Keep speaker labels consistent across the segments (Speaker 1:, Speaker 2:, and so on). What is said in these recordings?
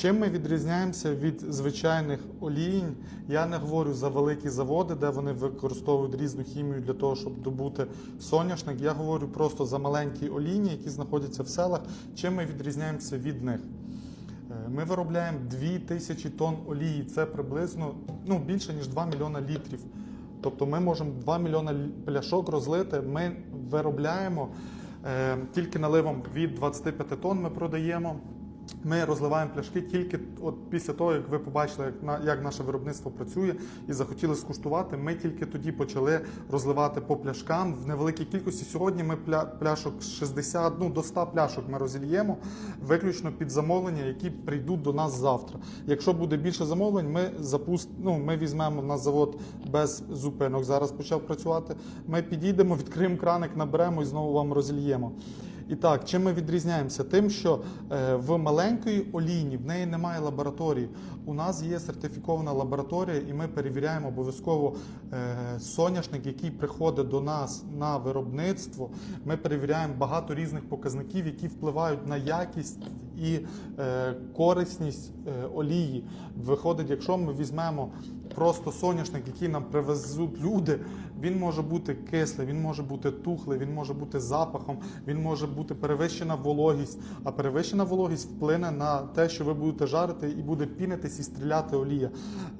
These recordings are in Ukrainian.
Speaker 1: Чим ми відрізняємося від звичайних олійень? Я не говорю за великі заводи, де вони використовують різну хімію для того, щоб добути соняшник. Я говорю просто за маленькі олійні, які знаходяться в селах. Чим ми відрізняємося від них? Е, Ми виробляємо 2000 тонн олії. Це приблизно ну, більше ніж 2 мільйона літрів. Тобто ми можемо 2 мільйона пляшок розлити. Ми виробляємо е, тільки наливом від 25 тонн. Ми продаємо. Ми розливаємо пляшки тільки от після того, як ви побачили, як, на, як наше виробництво працює і захотіли скуштувати. Ми тільки тоді почали розливати по пляшкам в невеликій кількості. Сьогодні ми пля, пляшок 60, ну до 100 пляшок ми розільємо виключно під замовлення, які прийдуть до нас завтра. Якщо буде більше замовлень, ми запуст... ну, ми візьмемо на завод без зупинок. Зараз почав працювати. Ми підійдемо, відкриємо краник, наберемо і знову вам розільємо. І так, чим ми відрізняємося? Тим, що е, в маленької олійні в неї немає лабораторії. У нас є сертифікована лабораторія, і ми перевіряємо обов'язково е, соняшник, який приходить до нас на виробництво. Ми перевіряємо багато різних показників, які впливають на якість і е, корисність е, олії. Виходить, якщо ми візьмемо просто соняшник, який нам привезуть люди, він може бути кислий, він може бути тухлий, він може бути запахом, він може бути перевищена вологість. А перевищена вологість вплине на те, що ви будете жарити і буде пінитись і стріляти олія.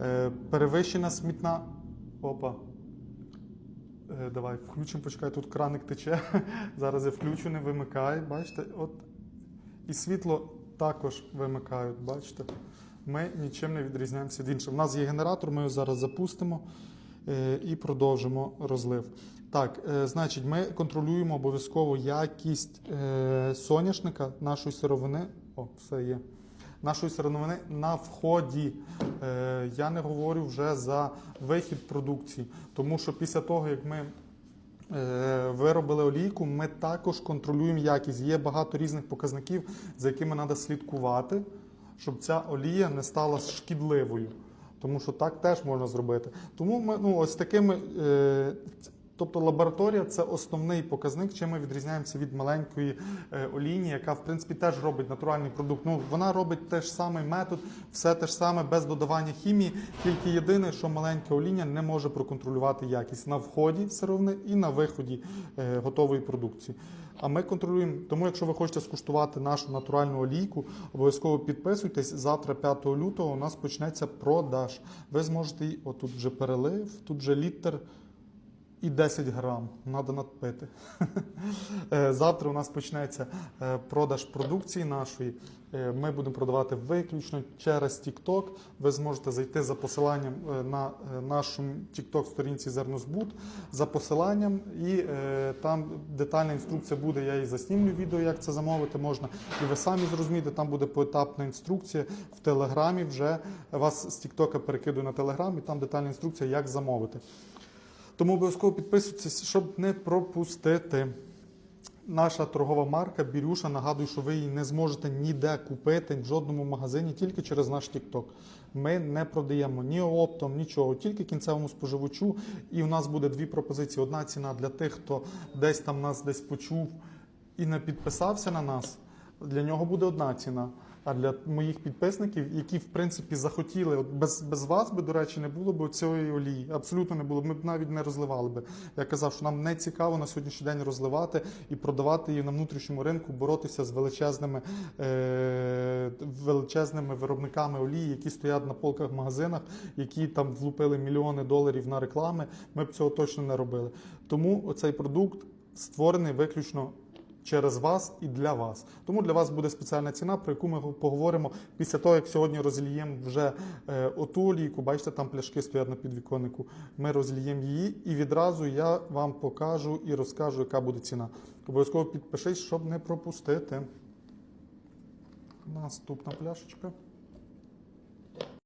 Speaker 1: Е, перевищена смітна. Опа. Давай включимо, почекай, тут краник тече. Зараз я включу, не вимикай. Бачите, от і світло також вимикають. Бачите, ми нічим не відрізняємося від інших. У нас є генератор, ми його зараз запустимо е, і продовжимо розлив. Так, е, значить, ми контролюємо обов'язково якість е, соняшника нашої сировини. О, все є. Нашої сировини на вході. Я не говорю вже за вихід продукції, тому що після того, як ми виробили олійку, ми також контролюємо якість. Є багато різних показників, за якими треба слідкувати, щоб ця олія не стала шкідливою. Тому що так теж можна зробити. Тому ми ну, ось такими. Е, Тобто лабораторія це основний показник, чим ми відрізняємося від маленької е, олійні, яка в принципі теж робить натуральний продукт. Ну вона робить теж самий метод, все те ж саме без додавання хімії. Тільки єдине, що маленька олійня не може проконтролювати якість на вході сировини і на виході е, готової продукції. А ми контролюємо. Тому, якщо ви хочете скуштувати нашу натуральну олійку, обов'язково підписуйтесь. Завтра, 5 лютого, у нас почнеться продаж. Ви зможете її- отут вже перелив, тут вже літр і 10 грам. Треба надпити. Е, Завтра у нас почнеться е, продаж продукції нашої. Е, Ми будемо продавати виключно через TikTok. Ви зможете зайти за посиланням на нашому TikTok сторінці Зернозбут за посиланням, і там детальна інструкція буде. Я і заснімлю відео, як це замовити можна. І ви самі зрозумієте, там буде поетапна інструкція в телеграмі. Вже вас з TikTok перекидую на телеграм, і там детальна інструкція, як замовити. Тому обов'язково підписуйтесь, щоб не пропустити. Наша торгова марка Бірюша. Нагадую, що ви її не зможете ніде купити в жодному магазині, тільки через наш TikTok. Ми не продаємо ні оптом, нічого, тільки кінцевому споживачу. І у нас буде дві пропозиції: одна ціна для тих, хто десь там нас десь почув і не підписався на нас. Для нього буде одна ціна. А для моїх підписників, які в принципі захотіли, от без, без вас би, до речі, не було б цієї олії. Абсолютно не було. Ми б навіть не розливали би. Я казав, що нам не цікаво на сьогоднішній день розливати і продавати її на внутрішньому ринку, боротися з величезними, е, величезними виробниками олії, які стоять на полках в магазинах, які там влупили мільйони доларів на реклами. Ми б цього точно не робили. Тому оцей продукт створений виключно через вас і для вас. Тому для вас буде спеціальна ціна, про яку ми поговоримо після того, як сьогодні розліємо вже е, оту олійку. Бачите, там пляшки стоять на підвіконнику. Ми розліємо її, і відразу я вам покажу і розкажу, яка буде ціна. Обов'язково підпишись, щоб не пропустити. Наступна пляшечка.